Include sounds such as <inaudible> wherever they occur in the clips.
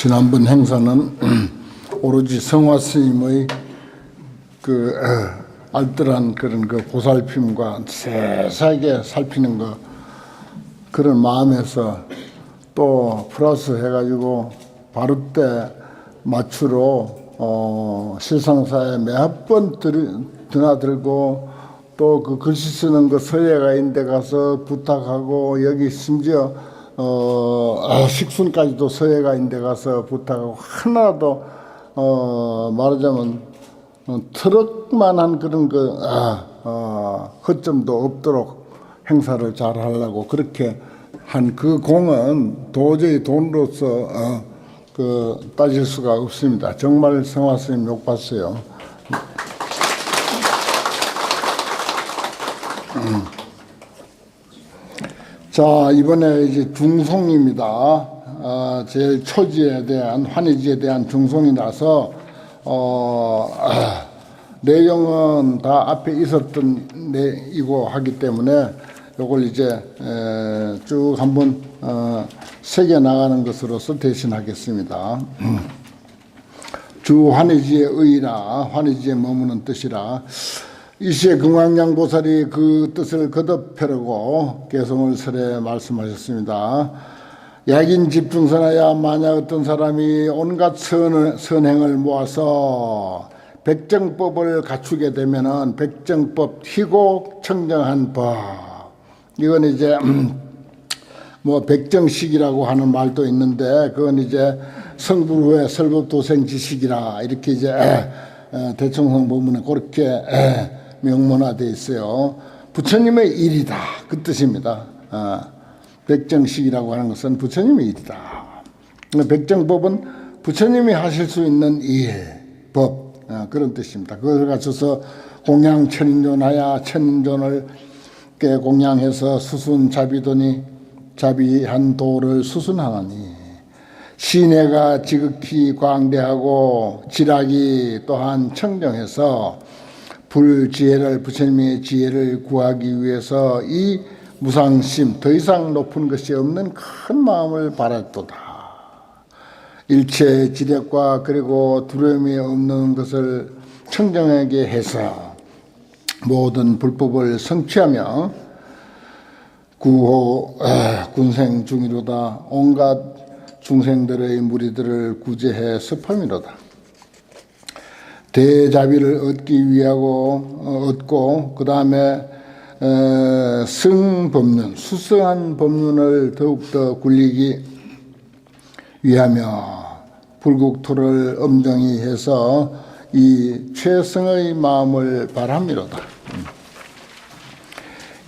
지난번 행사는 <clears throat> 오로지 성화 스님의 그 어, 알뜰한 그런 그 보살핌과 세세하게 살피는 거 그런 마음에서 또 플러스 해가지고 바르때 맞추러 어, 실상사에 몇 번 드나들고 또 그 글씨 쓰는 거 서예가 있는데 가서 부탁하고 여기 심지어 어, 아, 식순까지도 서예가 있는데 가서 부탁하고 하나도 어, 말하자면 어, 트럭만한 그런 그 아, 어, 허점도 없도록 행사를 잘 하려고 그렇게 한 그 공은 도저히 돈으로서 어, 그 따질 수가 없습니다. 정말 성화 스님 욕 봤어요. 음. 자 이번에 이제 중송입니다. 어, 제일 초지에 대한 환희지에 대한 중송이라서 어, 아, <clears throat> 내용은 다 앞에 있었던 내이고 하기 때문에 요걸 이제 에, 쭉 한번 어, 새겨 나가는 것으로서 대신하겠습니다. <clears throat> 주 환희지의 의라 환희지에 머무는 뜻이라 이시에 금강양 보살이 그 뜻을 거듭하려고 개성을 설에 말씀하셨습니다. 약인 집중선하야 만약 어떤 사람이 온갖 선, 선행을 모아서 백정법을 갖추게 되면은 백정법 희곡 청정한 법 이건 이제 <clears throat> 뭐 백정식이라고 하는 말도 있는데 그건 이제 성불 후에 설법도생 지식이라 이렇게 이제 <clears throat> 대청성 보면은 그렇게 <clears throat> 명문화돼 있어요. 부처님의 일이다 그 뜻입니다. 어, 백정식이라고 하는 것은 부처님의 일이다. 백정법은 부처님이 하실 수 있는 일, 법 어, 그런 뜻입니다. 그걸 갖춰서 공양 천인존하야 천인존을 깨 공양해서 수순 자비도니 자비한 도를 수순하나니 시내가 지극히 광대하고 지락이 또한 청정해서 불지혜를 부처님의 지혜를 구하기 위해서 이 무상심 더 이상 높은 것이 없는 큰 마음을 바랐도다. 일체 지력과 그리고 두려움이 없는 것을 청정하게 해서 모든 불법을 성취하며 구호 군생 중이로다 온갖 중생들의 무리들을 구제해 습함이로다. 대자비를 얻기 위하고 어, 얻고 그 다음에 승법륜 수승한 법륜을 더욱더 굴리기 위하며 불국토를 엄정히 해서 이 최승의 마음을 바람이로다.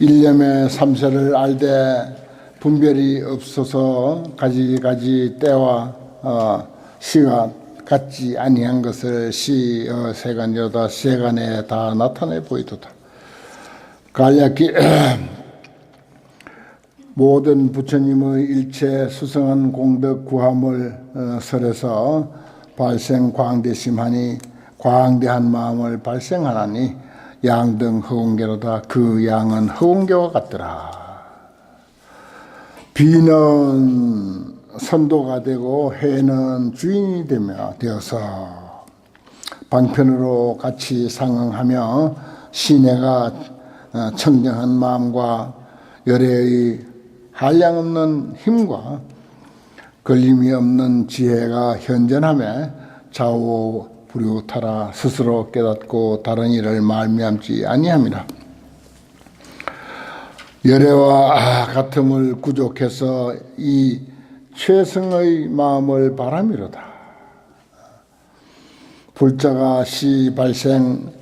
일념의 삼세를 알되 분별이 없어서 가지가지 때와 어, 시간 같지 아니한 것을 시 어 세간 여다 세간에 다 나타내 보이도다. 간략히 <clears throat> 모든 부처님의 일체 수성한 공덕 구함을 어, 설해서 발생 광대심하니 광대한 마음을 발생하나니 양등 허공계로다 그 양은 허공계와 같더라. 비는 선도가 되고 해는 주인이 되며 되어서 방편으로 같이 상응하며 시내가 어, 청정한 마음과 열애의 한량 없는 힘과 걸림이 없는 지혜가 현전함에 좌우 불유타라 스스로 깨닫고 다른 일을 말미암지 아니함이라. 열애와 같음을 구족해서 이 최승의 마음을 바람이로다. 불자가 시 발생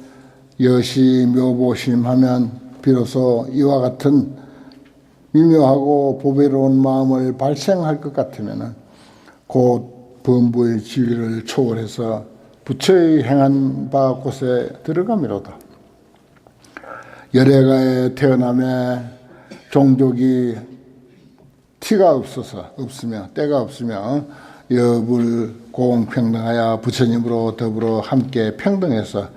여시 묘보심하면 비로소 이와 같은 미묘하고 보배로운 마음을 발생할 것 같으면 곧 범부의 지위를 초월해서 부처의 행한 바 곳에 들어가미로다. 열애가에 태어남에 종족이 티가 없어서 없으며 때가 없으며 여불 공평등하여 부처님으로 더불어 함께 평등해서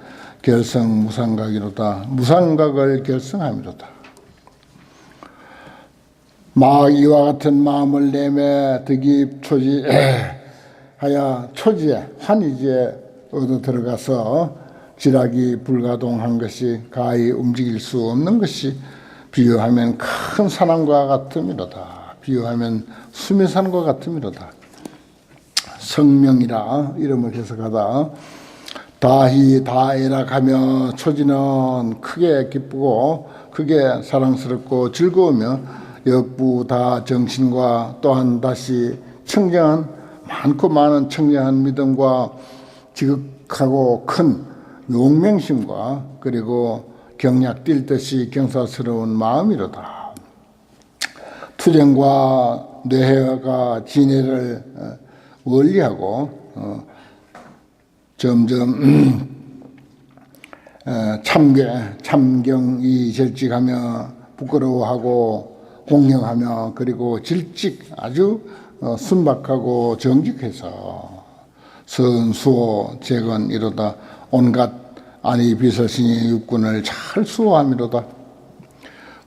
결성 무상각이로다. 무상각을 결성함이로다. 막 이와 같은 마음을 내매 득입 초지 <clears throat> 하야 초지에 환희지에 얻어 들어가서 지락이 불가동한 것이 가히 움직일 수 없는 것이 비유하면 큰 산암과 같음이로다. 비유하면 수미산과 같음이로다. 성명이라 이름을 해석하다. 다히 다애락하며 초지는 크게 기쁘고 크게 사랑스럽고 즐거우며 역부 다 정신과 또한 다시 청정한 많고 많은 청정한 믿음과 지극하고 큰 용맹심과 그리고 경약 뛸 듯이 경사스러운 마음이로다. 투쟁과 뇌회가 진해를 어, 원리하고 어, 점점 <clears throat> 어, 참괴, 참경이 절직하며 부끄러워하고 공경하며 그리고 질직 아주 어, 순박하고 정직해서 선수호 재건 이로다 온갖 아니 비서신이 육군을 잘 수호함이로다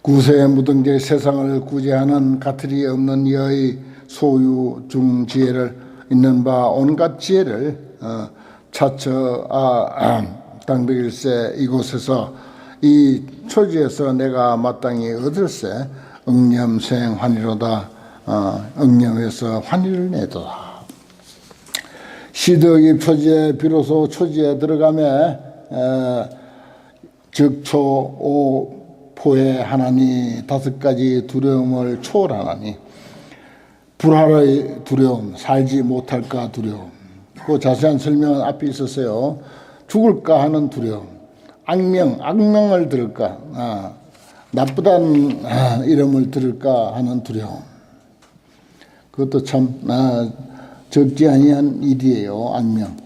구세에 묻은 게 세상을 구제하는 가틀이 없는 여의 소유 중 지혜를 있는 바 온갖 지혜를 어, 차처 아, 아, 당백일세 이곳에서 이 초지에서 내가 마땅히 얻을세 응념생 환희로다. 어, 응념해서 환희를 내도다. 시덕이 표지에 비로소 초지에 들어가매 에, 즉초 오 포에 하나니 다섯 가지 두려움을 초월하나니 불화의 두려움, 살지 못할까 두려움. 그 자세한 설명은 앞에 있었어요. 죽을까 하는 두려움, 악명, 악명을 들을까, 아, 나쁘다는 아, 이름을 들을까 하는 두려움. 그것도 참 아, 적지 아니한 일이에요. 악명.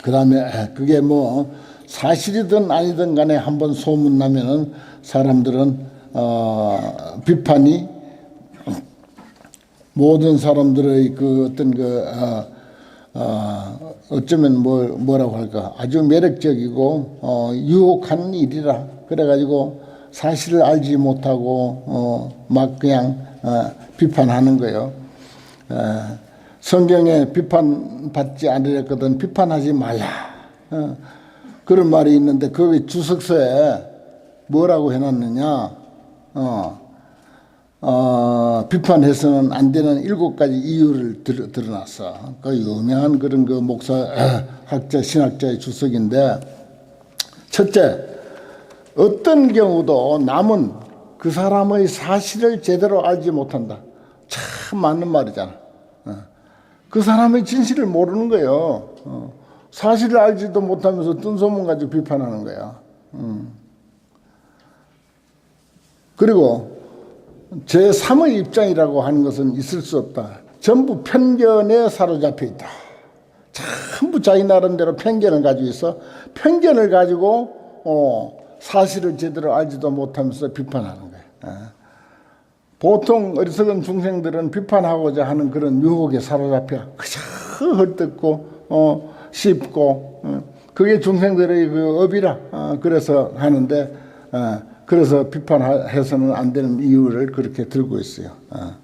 그 다음에 그게 뭐 사실이든 아니든 간에 한번 소문 나면은 사람들은 어, 비판이 모든 사람들의 그 어떤 그 어, 어, 어쩌면 뭐 뭐라고 할까 아주 매력적이고 어, 유혹하는 일이라 그래가지고 사실을 알지 못하고 어, 막 그냥 어, 비판하는 거예요. 어, 성경에 비판받지 않으랬거든 비판하지 말라. 어, 그런 말이 있는데 그 주석서에 뭐라고 해놨느냐? 어, 어, 비판해서는 안 되는 일곱 가지 이유를 들, 드러났어. 그 유명한 그런 그 목사, <clears throat> 학자, 신학자의 주석인데, 첫째, 어떤 경우도 남은 그 사람의 사실을 제대로 알지 못한다. 참 맞는 말이잖아. 어. 그 사람의 진실을 모르는 거예요. 어. 사실을 알지도 못하면서 뜬소문 가지고 비판하는 거야. 음. 그리고 제3의 입장이라고 하는 것은 있을 수 없다. 전부 편견에 사로잡혀 있다. 전부 자기 나름대로 편견을 가지고 있어. 편견을 가지고 어, 사실을 제대로 알지도 못하면서 비판하는 거예요. 어. 보통 어리석은 중생들은 비판하고자 하는 그런 유혹에 사로잡혀 그저 헐뜯고 어, 쉽고 어, 그게 중생들의 그 업이라 어, 그래서 하는데 어, 그래서 비판해서는 안 되는 이유를 그렇게 들고 있어요. 어.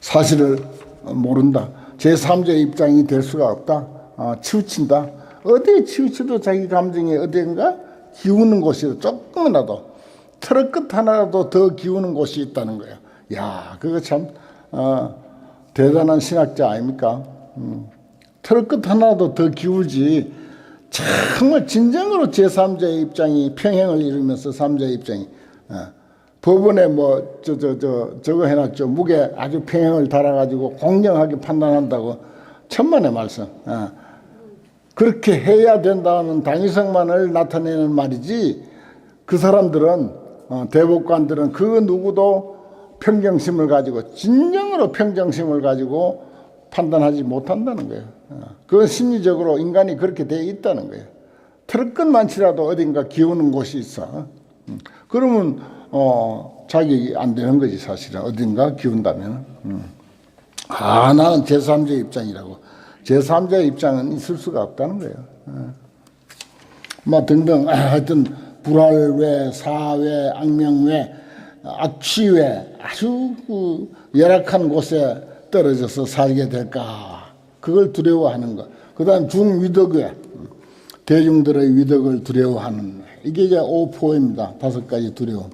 사실을 모른다. 제3자의 입장이 될 수가 없다. 어, 치우친다. 어디에 치우쳐도 자기 감정에 어딘가 기우는 곳이 조금이라도 트럭 끝 하나라도 더 기우는 곳이 있다는 거예요. 야, 그거 참 어, 대단한 신학자 아닙니까? 음. 트럭 끝 하나라도 더 기울지 정말 진정으로 제3자의 입장이 평행을 이루면서 3자의 입장이 어, 법원에 뭐 저 저 저 저, 거 해놨죠 무게 아주 평행을 달아가지고 공정하게 판단한다고 천만의 말씀 어. 그렇게 해야 된다는 당위성만을 나타내는 말이지 그 사람들은 어, 대법관들은 그 누구도 평정심을 가지고 진정으로 평정심을 가지고 판단하지 못한다는 거예요. 그 심리적으로 인간이 그렇게 되어 있다는 거예요. 트럭 끝만치라도 어딘가 기우는 곳이 있어. 음. 그러면 어, 자격이 안 되는 거지 사실은 어딘가 기운다면. 음. 아 나는 제3자 입장이라고. 제3자 입장은 있을 수가 없다는 거예요. 뭐 등등 하여튼 불활외, 사외, 악명외, 악취외 아주 그 열악한 곳에 떨어져서 살게 될까 그걸 두려워하는 것. 그 다음 중위덕에 대중들의 위덕을 두려워하는 이게 이제 오포입니다. 다섯 가지 두려움.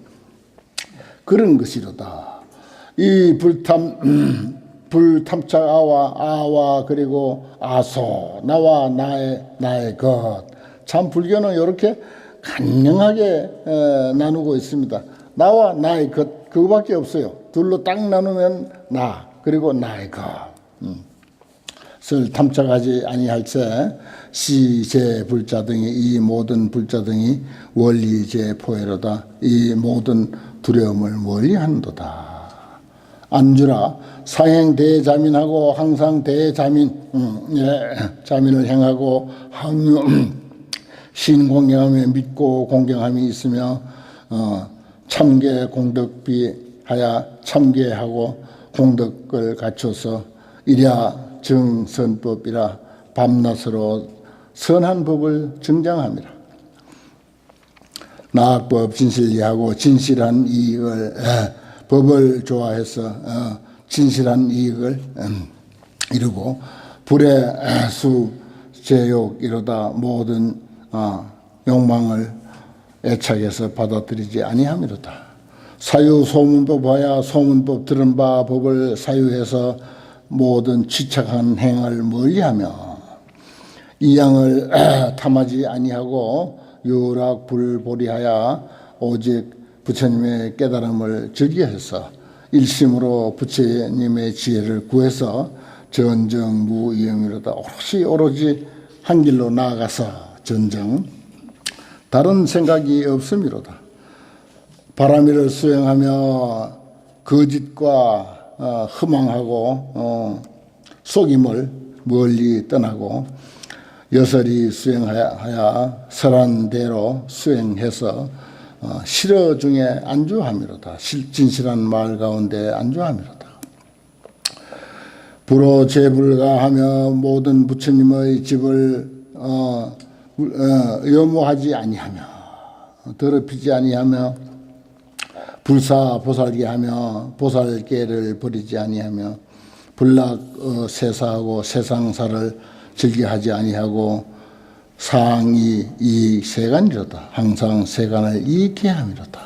그런 것이로다. 이 불탐 <clears throat> 불탐착 아와 아와 그리고 아소 나와 나의 나의 것. 참 불교는 이렇게 간명하게 에, 나누고 있습니다. 나와 나의 것 그거밖에 없어요. 둘로 딱 나누면 나 그리고 나의 것. 음. 을 탐착하지 아니할세 시제 불자 등이 이 모든 불자 등이 원리제 포해로다. 이 모든 두려움을 멀리한도다. 안주라 사행 대자민하고 항상 대자민 음, 예, 자민을 행하고 <clears throat> 신공경함에 믿고 공경함이 있으며 어, 참계 공덕비하여 참계하고 공덕을 갖춰서 이랴 정선법이라 밤낮으로 선한 법을 증장합니다. 나학법 진실리하고 진실한 이익을 에, 법을 좋아해서 어, 진실한 이익을 음, 이루고 불의 에, 수 제욕 이러다 모든 어, 욕망을 애착해서 받아들이지 아니함이로다. 사유 소문법 하야 소문법 들은 바 법을 사유해서 모든 지착한 행을 멀리하며 이 양을 <clears throat> 탐하지 아니하고 유락 불보리하여 오직 부처님의 깨달음을 즐겨해서. 일심으로 부처님의 지혜를 구해서 전정 무이영이로다. 오롯이 오로지 한 길로 나아가서 전정? 다른 생각이 없음이로다. 바람이를 수행하며 거짓과 어, 허망하고 어, 속임을 멀리 떠나고 여설이 수행하여 설한 대로 수행해서 어, 실어 중에 안주함이로다. 진실한 말 가운데 안주함이로다. 불호 제불가하며 모든 부처님의 집을 어, 어, 염호하지 아니하며 더럽히지 아니하며 불사 보살게 하며 보살계를 버리지 아니하며 불락 어, 세사하고 세상사를 즐겨하지 아니하고 상이 이 세간이로다. 항상 세간을 이익해 함이로다.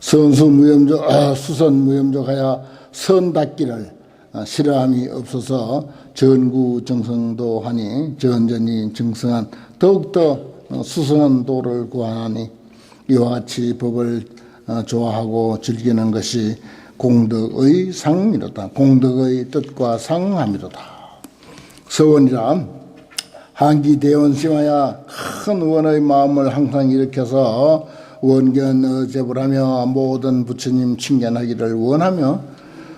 선수 무염적 아, 수선 무염적하여 선 닦기를 아, 싫어함이 없어서 전구 정성도 하니 전전이 정성한 더욱더 어, 수성한 도를 구하니 이와 같이 법을 어, 좋아하고 즐기는 것이 공덕의 상이로다. 공덕의 뜻과 상함이로다. 서원이란 한기 대원심하여 큰 원의 마음을 항상 일으켜서 원견 어제을 하며 모든 부처님 칭견하기를 원하며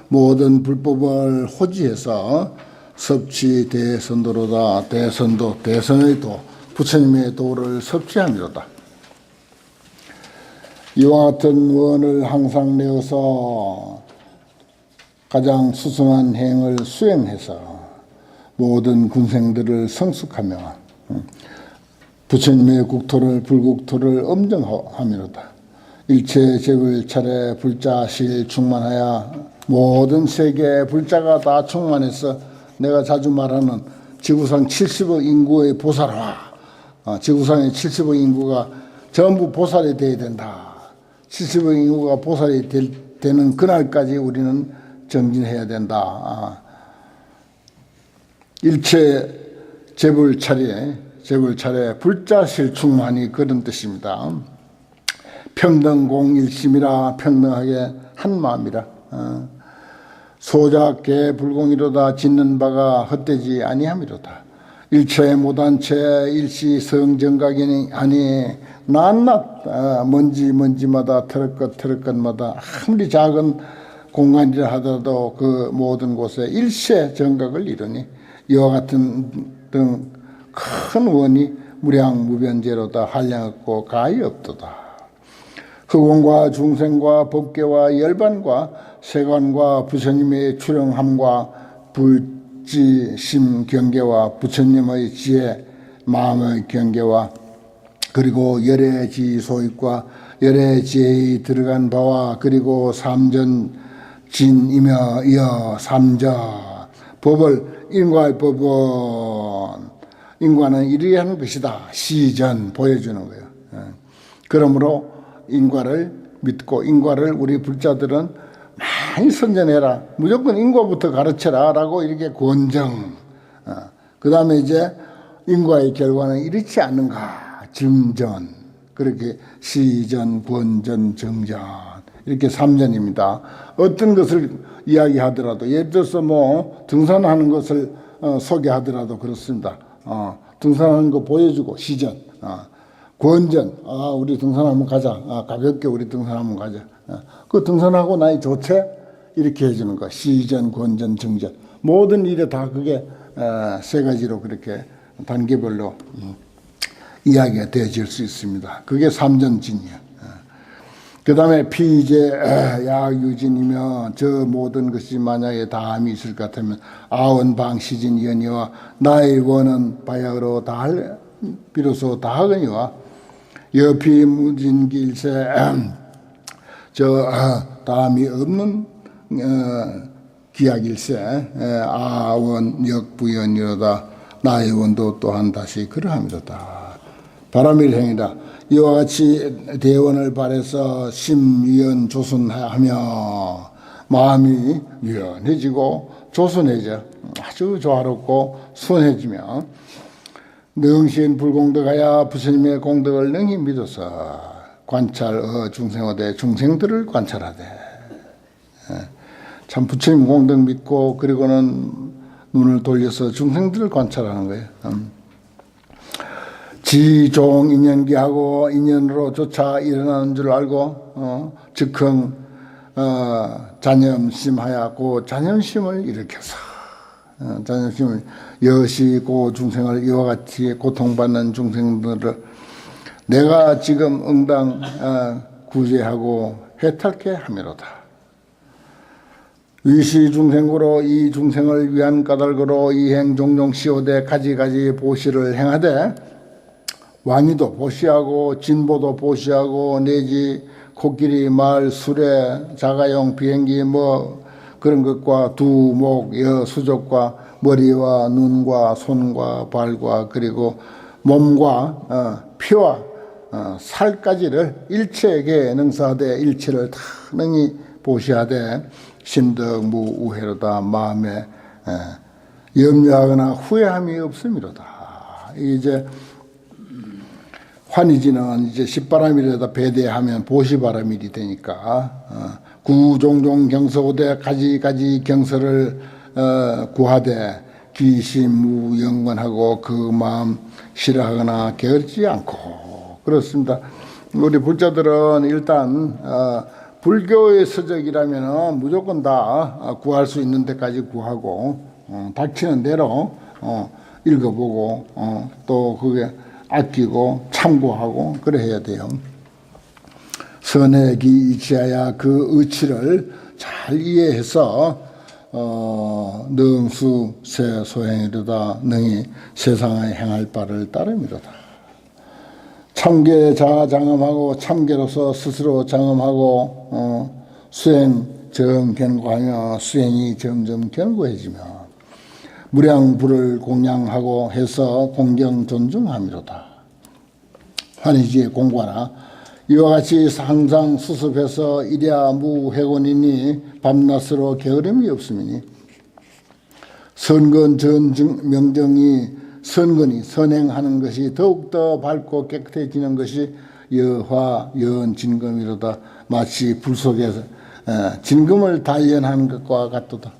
모든 불법을 호지해서 섭취 대선도로다 대선도 대선의 도 부처님의 도를 섭취함이로다. 이와 같은 원을 항상 내어서 가장 수승한 행을 수행해서 모든 군생들을 성숙하며 부처님의 국토를 불국토를 엄정함이로다. 일체 제불 차례 불자실 충만하여 모든 세계 불자가 다 충만해서 내가 자주 말하는 지구상 70억 인구의 보살화 어, 지구상의 70억 인구가 전부 보살이 되어야 된다. 70억 인구가 보살이 될, 되는 그날까지 우리는 정진해야 된다. 아. 일체 재불 차례, 재불 차례 불자실 충만이 그런 뜻입니다. 평등공일심이라 평등하게 한 마음이라. 어. 소작계 불공이로다 짓는 바가 헛되지 아니함이로다. 일체 못한 채 일시 성정각이니 아니 낱낱 아, 먼지 먼지마다 털을 것 털을 것마다 아무리 작은 공간이라 하더라도 그 모든 곳에 일체 정각을 이루니 이와 같은 등 큰 원이 무량무변제로다 한량없고 가히 없도다. 흑원과 중생과 법계와 열반과 세관과 부처님의 출영함과 불 지 심 경계와 부처님의 지혜 마음의 경계와 그리고 열애지소익과 열애지에 들어간 바와 그리고 삼전 진이며 이어 삼자 법을 인과의 법은 인과는 이리야 하는 것이다. 시전 보여주는 거예요. 예. 그러므로 인과를 믿고 인과를 우리 불자들은 많이 선전해라. 무조건 인과부터 가르쳐라 라고 이렇게 권정. 그 다음에 이제 인과의 결과는 이렇지 않는가. 증전. 그렇게 시전, 권전, 정전. 이렇게 삼전입니다. 어떤 것을 이야기하더라도 예를 들어서 뭐 등산하는 것을 어, 소개하더라도 그렇습니다. 어, 등산하는 거 보여주고 시전, 어, 권전, 아 우리 등산 한번 가자, 아, 가볍게 우리 등산 한번 가자. 어, 그 등산하고 나이 좋지? 이렇게 해주는 거. 시전, 권전, 정전. 모든 일에 다 그게 어, 세 가지로 그렇게 단계별로 음, 이야기가 되어질 수 있습니다. 그게 삼전진이야. 그 다음에 피이제 야유진이며 저 모든 것이 만약에 다함이 있을 것 같으면 아원방 시진 연이와 나의 원은 바야흐로 다할 비로소 다하거니와 여피 무진길세 저 다함이 없는 어, 기약일세 아원 역부연이로다 나의 원도 또한 다시 그러함이로다 바람일행이다. 이와 같이 대원을 발해서 심유연 조순하며 마음이 유연해지고 조순해져 아주 조화롭고 순해지며 능신 불공덕하여 부처님의 공덕을 능히 믿어서 관찰 어 중생어대 중생들을 관찰하되 예. 참 부처님 공덕 믿고 그리고는 눈을 돌려서 중생들을 관찰하는 거예요. 음. 지종 인연기하고 인연으로 조차 일어나는 줄 알고 어, 즉흥 어, 잔염심하였고 잔염심을 일으켜서 어, 잔염심을 여시 고 중생을 이와 같이 고통받는 중생들을 내가 지금 응당 어, 구제하고 해탈케 함이로다. 위시 중생으로 이 중생을 위한 까닭으로 이행 종종 시오대 가지가지 보시를 행하되 왕위도 보시하고 진보도 보시하고 내지 코끼리 말 수레 자가용 비행기 뭐 그런 것과 두, 목, 여, 수족과 머리와 눈과 손과 발과 그리고 몸과 어, 피와 어, 살까지를 일체에게 능사하되 일체를 다 능히 보시하되 신덕무 우회로다 마음에 에, 염려하거나 후회함이 없음이로다. 이제 환희지는 이제 십바람이라다 배대하면 보시바람일이 되니까 어, 구종종 경서오대 가지가지 경서를 어, 구하되 기심무 영원하고 그 마음 싫어하거나 게으르지 않고 그렇습니다. 우리 불자들은 일단 어, 불교의 서적이라면 무조건 다 구할 수 있는 데까지 구하고 어, 닥치는 대로 어, 읽어보고 어, 또 그게 아끼고 참고하고 그래 해야 돼요. 선액이 이치하야 그 의치를 잘 이해해서 어, 능수 세 소행이로다 능히 세상에 행할 바를 따름이로다. 참계 자장엄하고 참계로서 스스로 장엄하고 어, 수행 정 견고하며 수행이 점점 견고해지며 무량불을 공양하고 해서 공경 존중함이로다. 환희지의 공과나 이와 같이 항상 수습해서 이랴 무해곤이니 밤낮으로 게으름이 없음이니 선건 전증 명정이 선건이 선행하는 것이 더욱더 밝고 깨끗해지는 것이 여화 연 진검이로다 마치 불 속에서 진검을 단련하는 것과 같도다.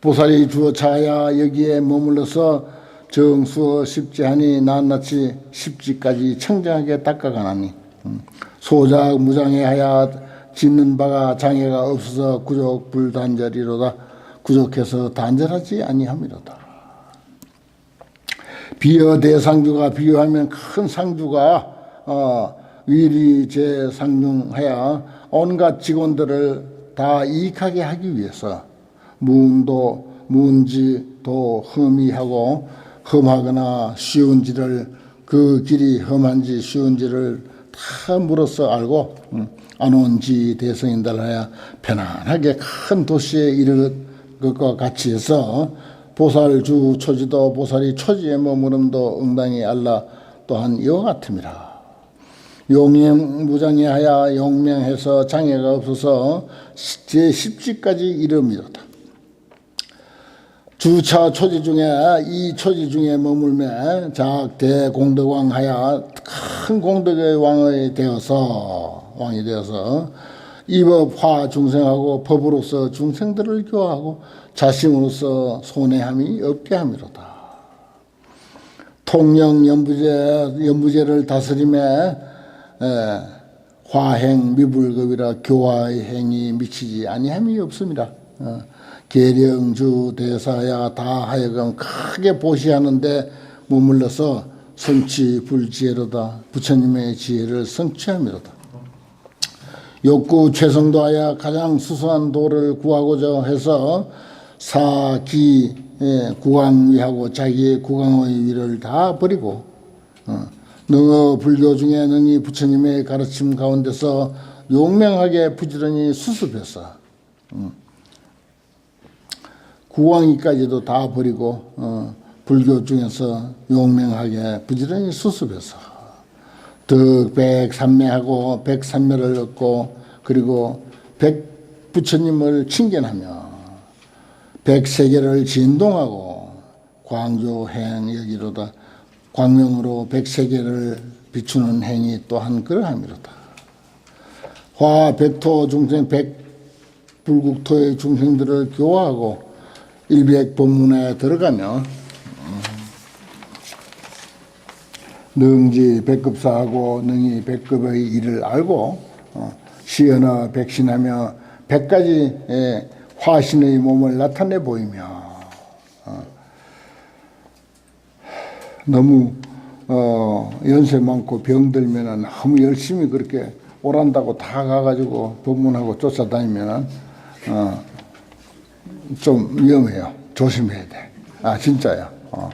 보살이 주어 차야 여기에 머물러서 정수어 십지하니 낱낱이 십지까지 청정하게 닦아가나니 음. 소작 무장에 하야 짓는 바가 장애가 없어서 구족 불단절이로다 구족해서 단절하지 아니함이로다 비어 대상주가 비유하면 큰 상주가 어, 위리 제상중하여 온갖 직원들을 다 이익하게 하기 위해서 무도 문지도 흠이하고 험하거나 쉬운지를 그 길이 험한지 쉬운지를 다 물어서 알고 음, 안온지 대성인들 하여 편안하게 큰 도시에 이를 것과 같이 해서 보살 주 초지도 보살이 초지에 머무름도 응당히 알라 또한 이와 같음이라. 용명 무장에 하여 용명해서 장애가 없어서 제 10지까지 이름이로다. 주차 초지 중에 이 초지 중에 머물매 작 대 공덕왕 하여 큰 공덕의 왕이 되어서 왕이 되어서 이법 화 중생하고 법으로서 중생들을 교하고 자신으로서 손해함이 없게 함이로다. 통영 연부제 연부제를 다스림에 에, 화행 미불급이라 교화의 행이 미치지 아니함이 없습니다. 어, 계령주 대사야 다 하여금 크게 보시하는데 머물러서 성취 불지혜로다 부처님의 지혜를 성취함이로다. 욕구 최성도하여 가장 수수한 도를 구하고자 해서 사기 예, 구강위하고 자기의 구강의 위를 다 버리고 어, 능어 불교 중에 능히 부처님의 가르침 가운데서 용맹하게 부지런히 수습해서 음, 구강위까지도 다 버리고 어, 불교 중에서 용맹하게 부지런히 수습해서 득백삼매하고 백삼매를 얻고 그리고 백 부처님을 칭견하며 백세계를 진동하고 광교 행 여기로다 광명으로 백세계를 비추는 행위 또한 그러함이로다. 화 백토 중생 백 불국토의 중생들을 교화하고 일백 법문에 들어가며 능지 백급사하고 능히 백급의 일을 알고 어, 시연어 백신하며 백가지 의 화신의 몸을 나타내 보이며 어, 너무 어, 연세 많고 병들면은 너무 열심히 그렇게 오란다고 다 가가지고 법문하고 쫓아다니면은 어, 좀 위험해요. 조심해야 돼. 아 진짜요. 어.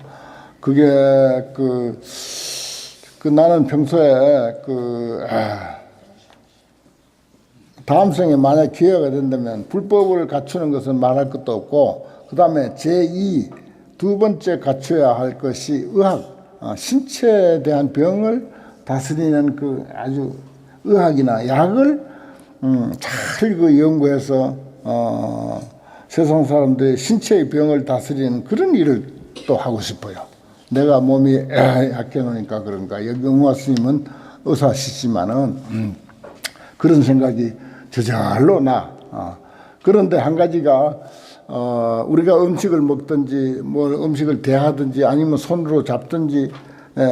그게 그, 그 나는 평소에 그 아, 다음 생에 만약 기회가 된다면 불법을 갖추는 것은 말할 것도 없고 그 다음에 제2 두 번째 갖춰야 할 것이 의학 어, 신체에 대한 병을 다스리는 그 아주 의학이나 약을 음, 잘그 연구해서 어, 세상 사람들의 신체의 병을 다스리는 그런 일을 또 하고 싶어요. 내가 몸이 약해 놓으니까 그런가. 여기 응화 스님은 의사시지만은 음, 그런 생각이 저절로 나. 어. 그런데 한 가지가 어, 우리가 음식을 먹든지 뭐 음식을 대하든지 아니면 손으로 잡든지 에,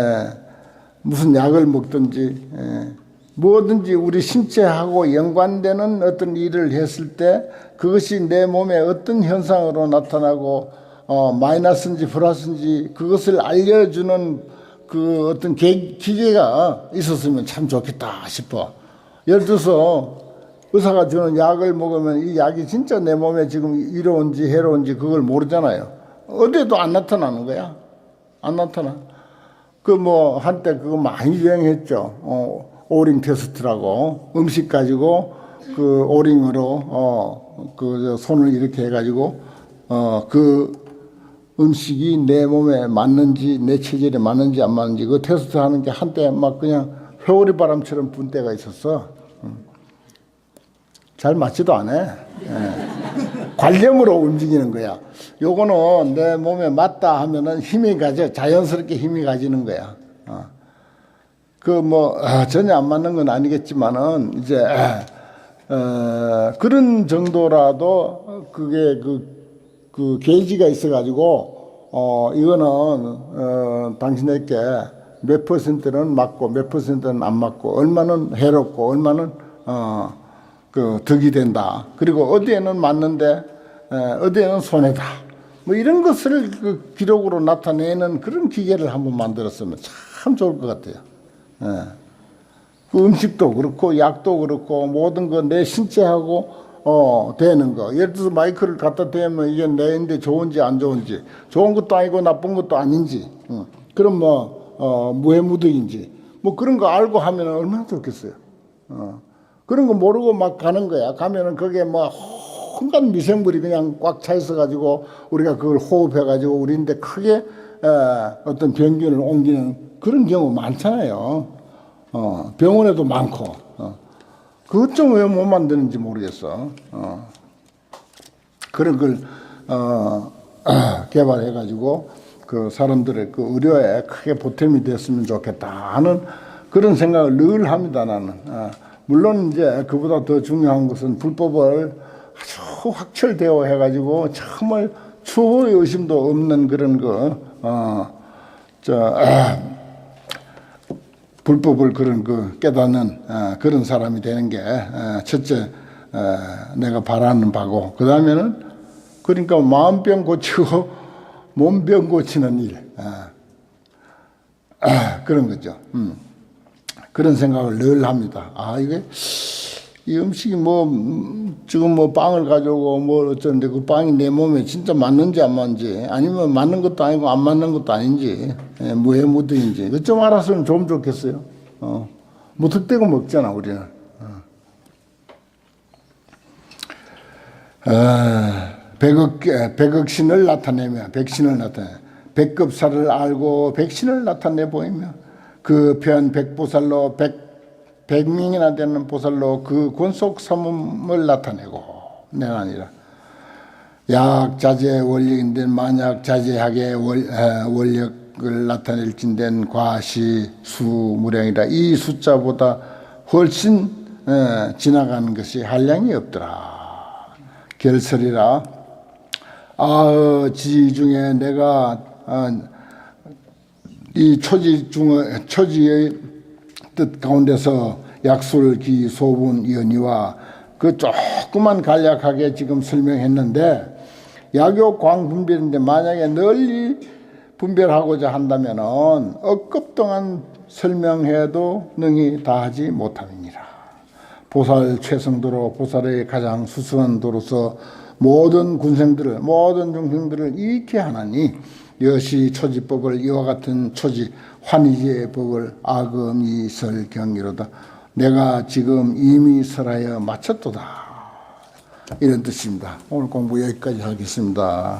무슨 약을 먹든지 에, 뭐든지 우리 신체하고 연관되는 어떤 일을 했을 때 그것이 내 몸에 어떤 현상으로 나타나고 어, 마이너스인지 플러스인지 그것을 알려주는 그 어떤 계, 기계가 있었으면 참 좋겠다 싶어. 예를 들어서 의사가 주는 약을 먹으면 이 약이 진짜 내 몸에 지금 이로운지 해로운지 그걸 모르잖아요. 어디에도 안 나타나는 거야. 안 나타나. 그 뭐 한때 그거 많이 유행했죠. 어, 오링 테스트라고 음식 가지고 그 오링으로 어 그 손을 이렇게 해가지고 어 그 음식이 내 몸에 맞는지 내 체질에 맞는지 안 맞는지 그 테스트 하는 게 한때 막 그냥 회오리 바람처럼 분 때가 있었어. 잘 맞지도 않아. 예. 관념으로 움직이는 거야. 요거는 내 몸에 맞다 하면은 힘이 가져, 자연스럽게 힘이 가지는 거야. 어. 그뭐 아, 전혀 안 맞는 건 아니겠지만은 이제 어, 그런 정도라도 그게 그, 그 게이지가 있어가지고 어, 이거는 어, 당신에게 몇 퍼센트는 맞고 몇 퍼센트는 안 맞고 얼마는 해롭고 얼마는 어, 그 득이 된다. 그리고 어디에는 맞는데 에, 어디에는 손해다. 뭐 이런 것을 그 기록으로 나타내는 그런 기계를 한번 만들었으면 참 좋을 것 같아요. 예. 그 음식도 그렇고 약도 그렇고 모든 거 내 신체하고 어 되는 거. 예를 들어서 마이크를 갖다 대면 이게 내인데 좋은지 안 좋은지 좋은 것도 아니고 나쁜 것도 아닌지 어. 그럼 뭐 어, 무해무득인지 뭐 그런 거 알고 하면 얼마나 좋겠어요. 어. 그런 거 모르고 막 가는 거야. 가면은 그게 뭐 온갖 미생물이 그냥 꽉 차 있어 가지고 우리가 그걸 호흡해 가지고 우리인데 크게 에, 어떤 병균을 옮기는 그런 경우 많잖아요. 어, 병원에도 많고. 어. 그것 좀 왜 못 만드는지 모르겠어. 어. 그런 걸 어, <clears throat> 개발해 가지고 그 사람들의 그 의료에 크게 보탬이 됐으면 좋겠다 하는 그런 생각을 늘 합니다 나는. 어. 물론 이제 그보다 더 중요한 것은 불법을 아주 확철대오 해가지고 정말 추호의 의심도 없는 그런 거, 어, 저, 아, 불법을 그런 그 깨닫는 어, 그런 사람이 되는 게 어, 첫째 어, 내가 바라는 바고 그 다음에는 그러니까 마음병 고치고 몸병 고치는 일 어, 아, 그런 거죠. 음. 그런 생각을 늘 합니다. 아 이게 이 음식이 뭐 음, 지금 뭐 빵을 가져오고 뭐 어쩌는데 그 빵이 내 몸에 진짜 맞는지 안 맞는지 아니면 맞는 것도 아니고 안 맞는 것도 아닌지 예, 무해 무득인지 그좀 알았으면 좀 좋겠어요. 어. 무턱대고 먹잖아 우리는. 어. 아, 백억 백억 신을 나타내며 백신을 나타내 백급사를 알고 백신을 나타내 보이며 그편 백보살로 백 백명이나 되는 보살로 그 권속 삼음을 나타내고 내가 아니라 약 자재 원력인데 만약 자재하게 월, 에, 원력을 나타낼진된 과시 수 무량이라 이 숫자보다 훨씬 에, 지나가는 것이 한량이 없더라. 결설이라. 아, 지 중에 내가 아, 이 초지 중 초지의 뜻 가운데서 약술 기 소분 연이와 그 조그만 간략하게 지금 설명했는데 약욕 광 분별인데 만약에 널리 분별하고자 한다면은 억급 동안 설명해도 능히 다하지 못함이니라. 보살 최성도로 보살의 가장 수수한 도로서 모든 군생들을 모든 중생들을 이익해 하나니 여시 초지법을 이와 같은 초지 환희지의 법을 악음이 설 경이로다. 내가 지금 이미 설하여 마쳤도다. 이런 뜻입니다. 오늘 공부 여기까지 하겠습니다.